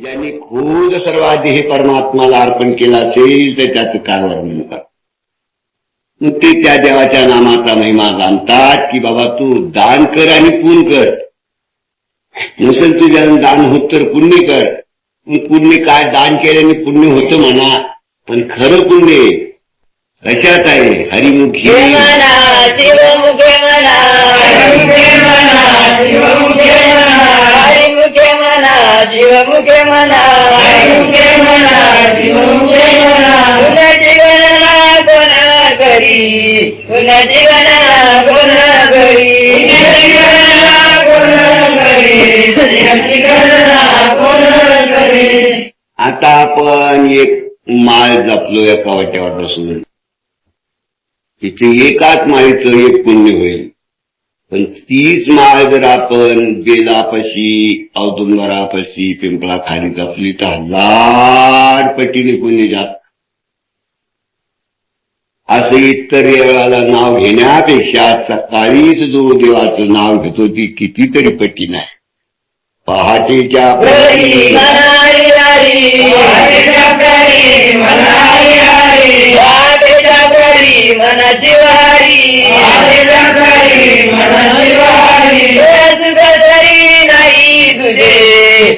ज्यांनी खूप सर्वाधी हे परमात्माला अर्पण केला असेल तर त्याचं काय वर्णन कर ते त्या देवाच्या नामाचा महिमा जाणतात की बाबा तू दान कर आणि पुण्य कर. नसेल तुझ्या दान होत तर पुण्य कर. पुण्य काय? दान केल्याने पुण्य होतं म्हणा. पण खरं पुण्य कशात आहे? हरिमुखी. म्हणा शिवमुखे म्हणा हरिमुखे म्हणा, कोण कोण कोण गणना कोण करी? आता आपण एक माळ जपलो एका वाट्यावर बसून तिथे एकाच माळीचं एक पुण्य होईल. पण तीच माळ जर आपण बेलापाशी औदुंबरापाशी पिंपळा खाली जपली तर हजार पटीने पुण्य जात असं इतर वेळाला नाव घेण्यापेक्षा सकाळीच जो देवाचं नाव घेतो ती कितीतरी पटीन आहे पहाटेच्या प्ररी मनारी तरी नाही तुझे